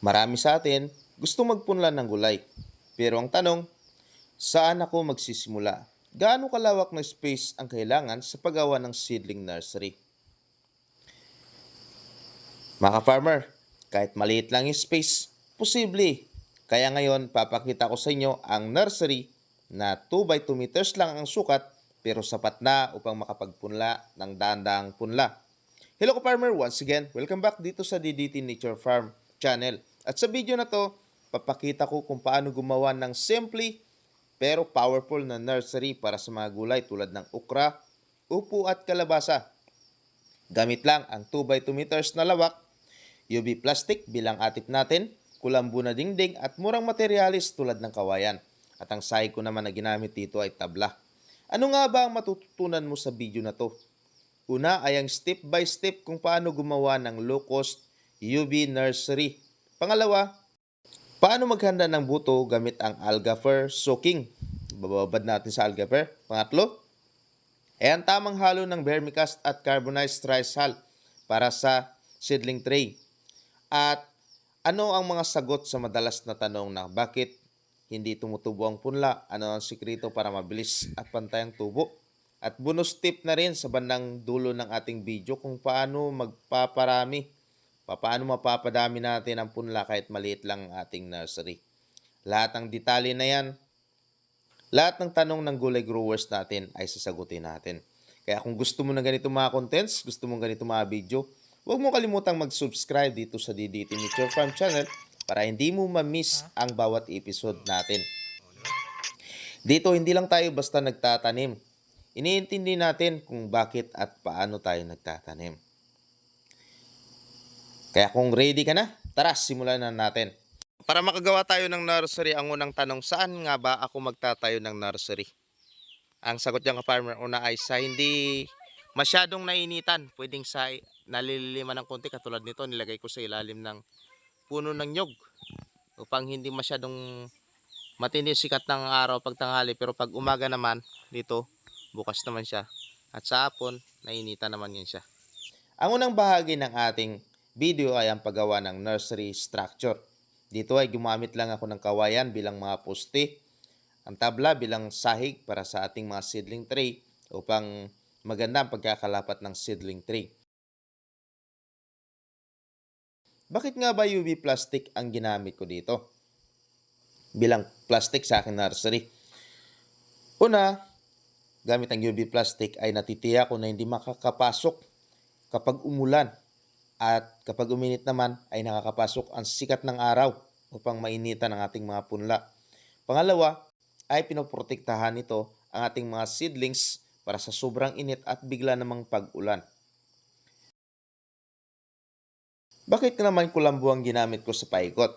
Marami sa atin gusto magpunla ng gulay. Pero ang tanong, saan ako magsisimula? Gaano kalawak na space ang kailangan sa paggawa ng seedling nursery? Mga farmer, kahit maliit lang yung space, posible. Kaya ngayon, papakita ko sa inyo ang nursery na 2 by 2 meters lang ang sukat pero sapat na upang makapagpunla ng daang-daang punla. Hello ka farmer, once again, welcome back dito sa DDT Nature Farm channel. At sa video na to, papakita ko kung paano gumawa ng simple pero powerful na nursery para sa mga gulay tulad ng ukra, upo at kalabasa. Gamit lang ang 2 by 2 meters na lawak, UV plastic bilang atip natin, kulambu na dingding at murang materialis tulad ng kawayan. At ang sahig ko naman na ginamit dito ay tabla. Ano nga ba ang matututunan mo sa video na to? Una ay ang step by step kung paano gumawa ng low cost UV nursery. Pangalawa, paano maghanda ng buto gamit ang algafer soaking. Bababad natin sa algafer. Pangatlo, ay ang tamang halo ng vermicast at carbonized rice hull para sa seedling tray. At ano ang mga sagot sa madalas na tanong na bakit hindi tumutubo ang punla? Ano ang sikreto para mabilis at pantay ang tubo? At bonus tip na rin sa bandang dulo ng ating video kung paano magpaparami. Paano mapapadami natin ang punla kahit maliit lang ang ating nursery. Lahat ng detalye na yan, lahat ng tanong ng gulay growers natin ay sasagutin natin. Kaya kung gusto mo ng ganito mga contents, gusto mo ganito mga video, huwag mo kalimutang mag-subscribe dito sa DDT Nature Farm channel para hindi mo ma-miss ang bawat episode natin. Dito hindi lang tayo basta nagtatanim. Iniintindi natin kung bakit at paano tayo nagtatanim. Kaya kung ready ka na, tara simulan na natin. Para makagawa tayo ng nursery, ang unang tanong, saan nga ba ako magtatayo ng nursery? Ang sagot niya ka farmer, una ay sa hindi masyadong nainitan. Pwedeng sa nalilima ng konti katulad nito, nilagay ko sa ilalim ng puno ng nyog upang hindi masyadong matindi sikat ng araw pag tanghali pero pag umaga naman dito bukas naman siya at sa hapon nainitan naman yan siya. Ang unang bahagi ng ating video ay ang paggawa ng nursery structure. Dito ay gumamit lang ako ng kawayan bilang mga poste, ang tabla bilang sahig para sa ating mga seedling tray upang maganda ang pagkakalapat ng seedling tray. Bakit nga ba UV plastic ang ginamit ko dito? Bilang plastic sa aking nursery. Una, gamit ang UV plastic ay natitiya ko na hindi makakapasok kapag umulan at kapag uminit naman ay nakakapasok ang sikat ng araw upang mainitan ang ating mga punla. Pangalawa, ay pinoprotektahan nito ang ating mga seedlings para sa sobrang init at bigla namang pag-ulan. Bakit naman kulambo ang ginamit ko sa paikot?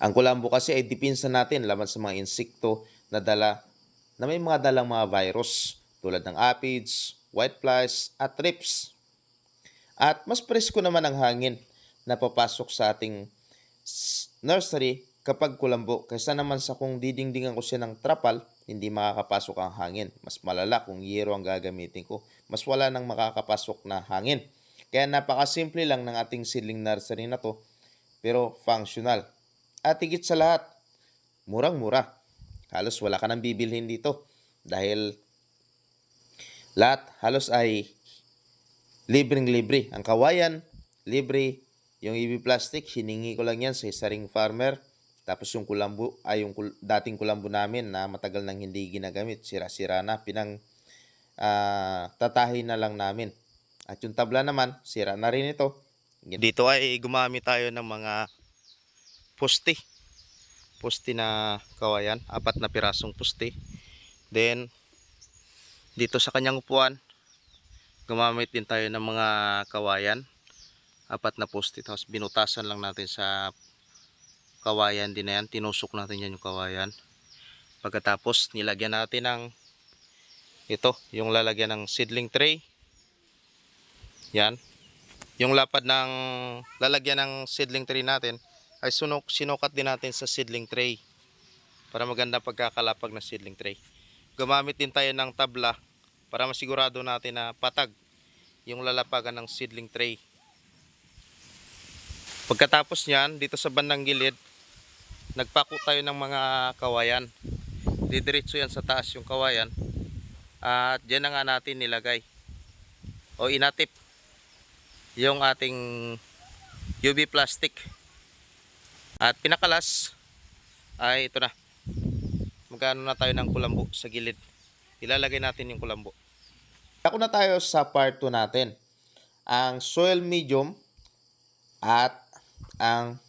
Ang kulambo kasi ay dipinsa natin laban sa mga insekto na dala na may mga dalang mga virus tulad ng aphids, whiteflies at thrips. At mas presko naman ang hangin na papasok sa ating nursery kapag kulambo kaysa naman sa kung didingdingan ko siya ng trapal, hindi makakapasok ang hangin. Mas malala kung yero ang gagamitin ko. Mas wala nang makakapasok na hangin. Kaya napakasimple lang ng ating seedling nursery na to, pero functional. At higit sa lahat, murang-mura. Halos wala ka nang bibilhin dito dahil lahat halos ay libreng-libre. Ang kawayan, libre. Yung EV plastic, hiningi ko lang yan sa isa farmer. Tapos yung kulambo, ay yung kul- dating kulambo namin na matagal nang hindi ginagamit, sira-sira na, pinang ah, tatahi na lang namin. At yung tabla naman, sira na rin ito. Dito ay gumamit tayo ng mga poste. Poste na kawayan, apat na pirasong poste. Then, dito sa kanyang upuan, gumamit din tayo ng mga kawayan. Apat na poste. Tapos binutasan lang natin sa kawayan din na yan. Tinusok natin yan yung kawayan. Pagkatapos, nilagyan natin ng ito, yung lalagyan ng seedling tray. Yan. Yung lapad ng lalagyan ng seedling tray natin ay sunok, sinukat din natin sa seedling tray para maganda pagkakalapag ng seedling tray. Gumamit din tayo ng tabla para masigurado natin na patag yung lalapagan ng seedling tray. Pagkatapos niyan, dito sa bandang gilid, nagpako tayo ng mga kawayan. Didiretso yan sa taas yung kawayan. At dyan na nga natin nilagay. O inatip yung ating UV plastic. At pinakalas ay ito na. Magkano na tayo ng kulambo sa gilid. Ilalagay natin yung kulambo. Ako na tayo sa part 2 natin. Ang soil medium at ang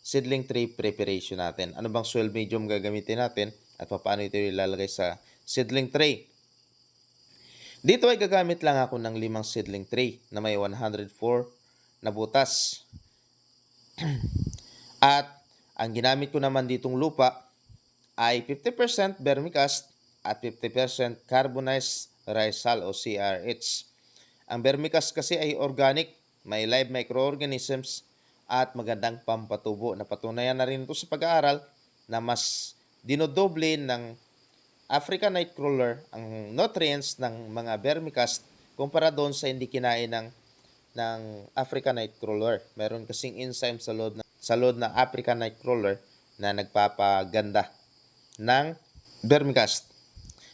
seedling tray preparation natin. Ano bang soil medium gagamitin natin at paano ito ilalagay sa seedling tray. Dito ay gagamit lang ako ng limang seedling tray na may 104 na butas. at ang ginamit ko naman ditong lupa ay 50% vermicast at 50% carbonized hull o CRH. Ang vermicast kasi ay organic, may live microorganisms at magandang pampatubo. Napatunayan na rin ito sa pag-aaral na mas dinodoble ng African nightcrawler ang nutrients ng mga vermicast kumpara doon sa hindi kinain ng ng African nightcrawler. Meron kasing enzyme sa loob na, sa loob ng African nightcrawler na nagpapaganda ng vermicast.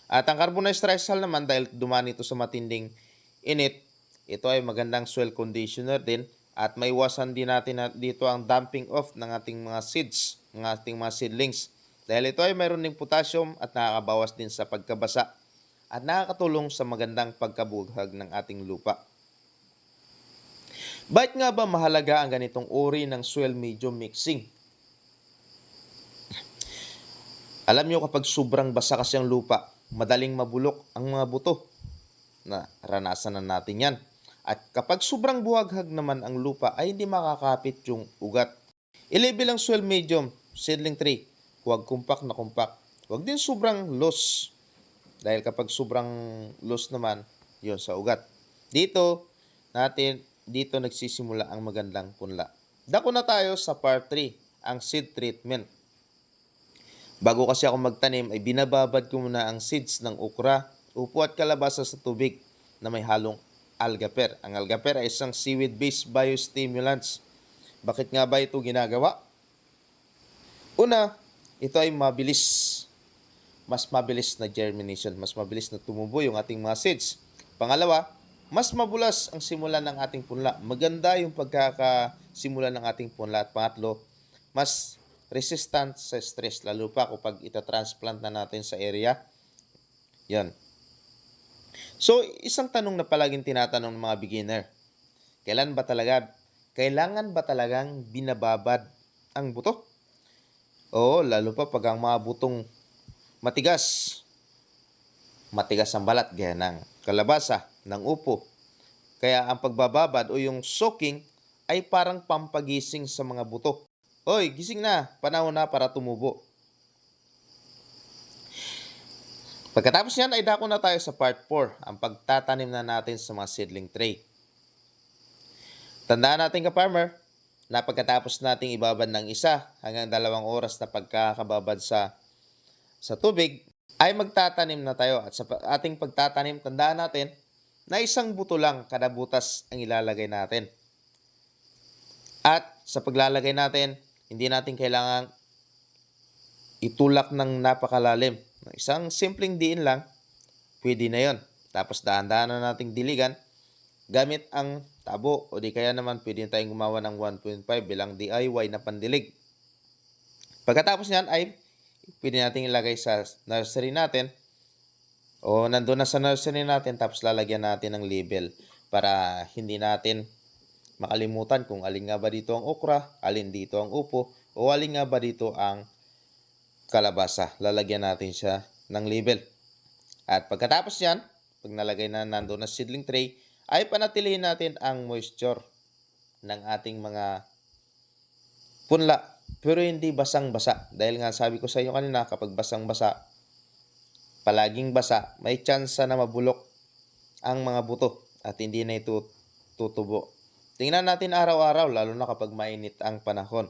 At ang carbonized rice hull naman dahil dumaan ito sa matinding init, ito ay magandang soil conditioner din at may iwasan din natin na dito ang dumping off ng ating mga seeds, ng ating mga seedlings. Dahil ito ay mayroon ding potassium at nakakabawas din sa pagkabasa at nakakatulong sa magandang pagkabughag ng ating lupa. Bakit nga ba mahalaga ang ganitong uri ng soil medium mixing? Alam nyo kapag sobrang basa kasi ang lupa, madaling mabulok ang mga buto. Na ranasan na natin yan. At kapag sobrang buhaghag naman ang lupa ay hindi makakapit yung ugat. I-label ang soil medium, seedling tray. Huwag kumpak na kumpak. Huwag din sobrang loose. Dahil kapag sobrang loose naman, yon sa ugat. Dito, natin, dito nagsisimula ang magandang punla. Dako na tayo sa part 3, ang seed treatment. Bago kasi ako magtanim ay binababad ko muna ang seeds ng okra, upo at kalabasa sa tubig na may halong algaper. Ang algaper ay isang seaweed-based biostimulants. Bakit nga ba ito ginagawa? Una, ito ay mabilis. Mas mabilis na germination, mas mabilis na tumubo yung ating mga seeds. Pangalawa, mas mabulas ang simula ng ating punla. Maganda yung pagkakasimula ng ating punla. At pangatlo, mas resistant sa stress, lalo pa kapag ita-transplant na natin sa area. Yan. So, isang tanong na palaging tinatanong ng mga beginner. Kailan ba talaga, kailangan ba talagang binababad ang buto? Oo, lalo pa pag ang mga butong matigas. Matigas ang balat, gaya ng kalabasa, ng upo. Kaya ang pagbababad o yung soaking ay parang pampagising sa mga buto. Oy, gising na. Panahon na para tumubo. Pagkatapos niyan ay dako na tayo sa part 4, ang pagtatanim na natin sa mga seedling tray. Tandaan natin ka farmer, na pagkatapos nating ibabad ng isa hanggang dalawang oras na pagkakababad sa sa tubig, ay magtatanim na tayo. At sa ating pagtatanim, tandaan natin na isang buto lang kada butas ang ilalagay natin. At sa paglalagay natin, hindi natin kailangang itulak ng napakalalim. Isang simpleng diin lang, pwede na yon. Tapos dahan-dahan na nating diligan gamit ang tabo o di kaya naman pwede tayong gumawa ng 1.5 bilang DIY na pandilig. Pagkatapos niyan ay pwede nating ilagay sa nursery natin o nandun na sa nursery natin tapos lalagyan natin ng label para hindi natin makalimutan kung alin nga ba dito ang okra, alin dito ang upo, o alin nga ba dito ang kalabasa. Lalagyan natin siya ng label. At pagkatapos yan, pag nalagay na nandoon na seedling tray, ay panatilihin natin ang moisture ng ating mga punla. Pero hindi basang-basa. Dahil nga sabi ko sa inyo kanina, kapag basang-basa, palaging basa, may tsansa na mabulok ang mga buto at hindi na ito tutubo. Tingnan natin araw-araw, lalo na kapag mainit ang panahon.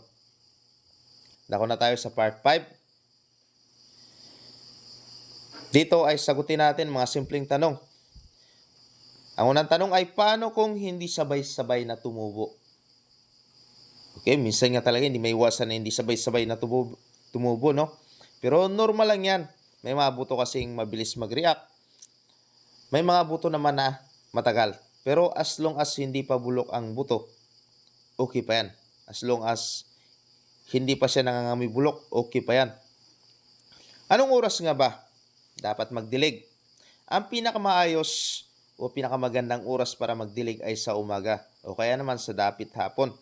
Dako na tayo sa part 5. Dito ay sagutin natin mga simpleng tanong. Ang unang tanong ay paano kung hindi sabay-sabay na tumubo? Okay, minsan nga talaga hindi may iwasan na hindi sabay-sabay na tumubo, tumubo, no? Pero normal lang yan. May mga buto kasing mabilis mag-react. May mga buto naman na matagal. Pero as long as hindi pa bulok ang buto, okay pa yan. As long as hindi pa siya nangangamoy bulok, okay pa yan. Anong oras nga ba dapat magdilig? Ang pinakamaayos o pinakamagandang oras para magdilig ay sa umaga o kaya naman sa dapit hapon.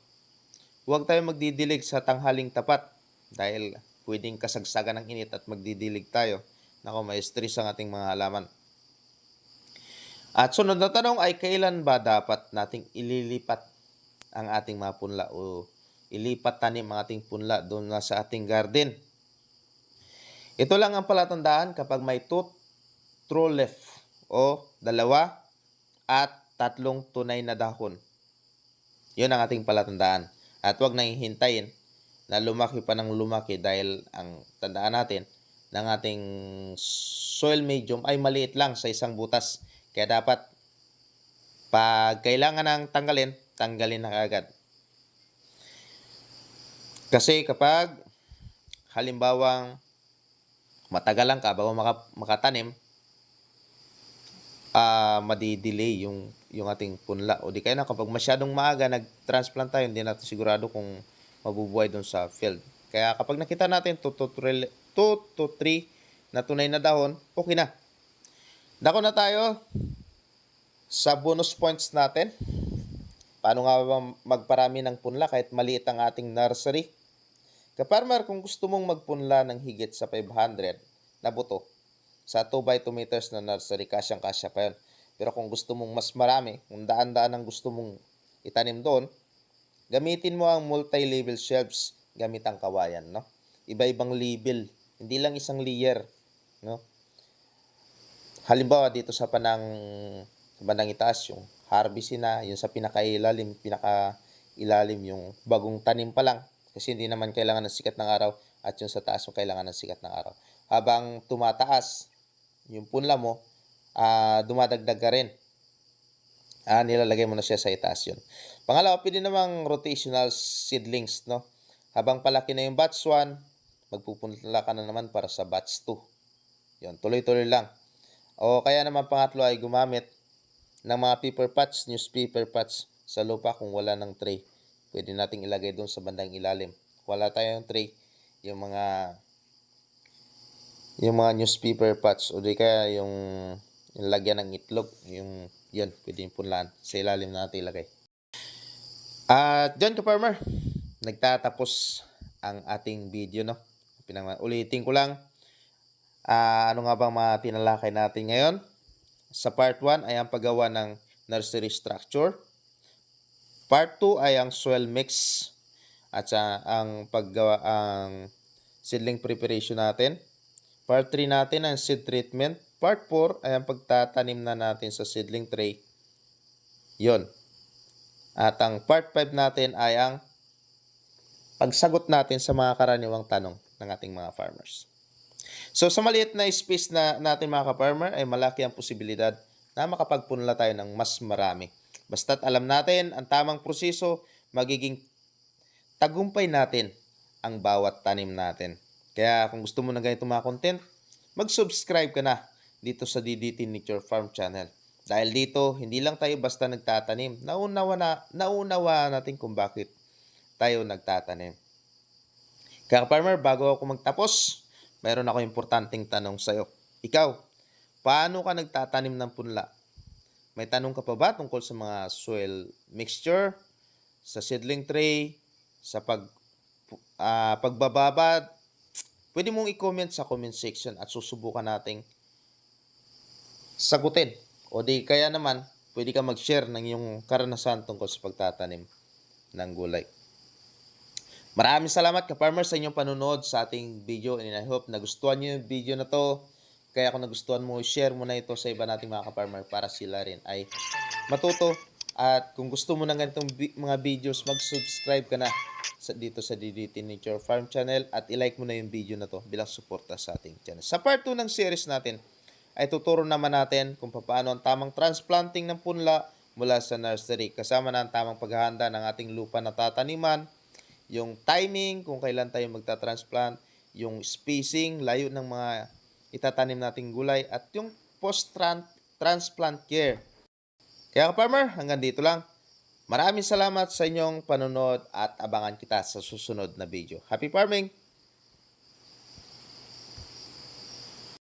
Huwag tayo magdidilig sa tanghaling tapat dahil pwedeng kasagsagan ng init at magdidilig tayo. Nako, may stress ang ating mga halaman. At sunod na tanong ay kailan ba dapat nating ililipat ang ating mga punla o ilipat tanim ang ating punla doon na sa ating garden. Ito lang ang palatandaan kapag may two true leaf o dalawa at tatlong tunay na dahon. Yun ang ating palatandaan. At huwag nang hintayin na lumaki pa ng lumaki dahil ang tandaan natin ng ating soil medium ay maliit lang sa isang butas. Kaya dapat pag kailangan ng tanggalin, tanggalin na agad. Kasi kapag halimbawang matagalan ka bago maka, makatanim, ah madi-delay yung yung ating punla. O di kaya na kapag masyadong maaga nag-transplant tayo, hindi natin sigurado kung mabubuhay doon sa field. Kaya kapag nakita natin 2 to 3, 2 to 3 na tunay na dahon, okay na. Dako na tayo sa bonus points natin. Paano nga ba magparami ng punla kahit maliit ang ating nursery? Kaparmer, kung gusto mong magpunla ng higit sa 500 na buto, sa 2 by 2 meters na nursery, kasyang-kasya pa yun. Pero kung gusto mong mas marami, kung daan-daan ang gusto mong itanim doon, gamitin mo ang multi-label shelves gamit ang kawayan, no? Iba-ibang label, hindi lang isang layer, no? Halimbawa dito sa panang sa bandang itaas yung harvest na, yung sa pinakailalim, pinakailalim yung bagong tanim pa lang kasi hindi naman kailangan ng sikat ng araw at yung sa taas yung kailangan ng sikat ng araw. Habang tumataas yung punla mo, ah dumadagdag ka rin. Ah, nilalagay mo na siya sa itaas yun. Pangalawa, pwede namang rotational seedlings, no? Habang palaki na yung batch 1, magpupunla ka na naman para sa batch 2. Yun, tuloy-tuloy lang. O kaya naman pangatlo ay gumamit ng mga paper pots, newspaper pots sa lupa kung wala ng tray. Pwede nating ilagay doon sa bandang ilalim. Wala tayong tray, yung mga yung mga newspaper pots o di kaya yung, yung lagyan ng itlog, yung yun, pwede yung punlaan. Sa ilalim natin ilagay. At dyan ka farmer, nagtatapos ang ating video no. Pinang ulitin ko lang ah, ano nga bang mga tinalakay natin ngayon? Sa part 1 ay ang paggawa ng nursery structure. Part 2 ay ang soil mix at sa ang paggawa ang seedling preparation natin. Part 3 natin ang seed treatment. Part 4 ay ang pagtatanim na natin sa seedling tray. Yon. At ang part 5 natin ay ang pagsagot natin sa mga karaniwang tanong ng ating mga farmers. So sa maliit na space na natin mga ka-farmer ay malaki ang posibilidad na makapagpunla tayo ng mas marami. Basta't alam natin ang tamang proseso, magiging tagumpay natin ang bawat tanim natin. Kaya kung gusto mo ng ganito mga content, mag-subscribe ka na dito sa DDT Nature Farm Channel. Dahil dito, hindi lang tayo basta nagtatanim. Naunawa, na, naunawa natin kung bakit tayo nagtatanim. Kaya farmer, bago ako magtapos, mayroon ako importanteng tanong sa'yo. Ikaw, paano ka nagtatanim ng punla? May tanong ka pa ba tungkol sa mga soil mixture, sa seedling tray, sa pag ah, pagbababad? Pwede mong i-comment sa comment section at susubukan nating sagutin. O di kaya naman, pwede ka mag-share ng iyong karanasan tungkol sa pagtatanim ng gulay. Maraming salamat ka-farmers sa inyong panunood sa ating video and I hope nagustuhan niyo yung video na to. Kaya kung nagustuhan mo, share mo na ito sa iba nating mga ka-farmer para sila rin ay matuto. At kung gusto mo ng ganitong mga videos, mag-subscribe ka na sa, dito sa DDT Nature Farm Channel at i-like mo na yung video na to bilang suporta sa ating channel. Sa part 2 ng series natin, ay tuturo naman natin kung paano ang tamang transplanting ng punla mula sa nursery kasama na ang tamang paghahanda ng ating lupa na tataniman yung timing, kung kailan tayo magta-transplant, yung spacing, layo ng mga itatanim nating gulay, at yung post-transplant care. Kaya ka-farmer, hanggang dito lang. Maraming salamat sa inyong panonood at abangan kita sa susunod na video. Happy farming!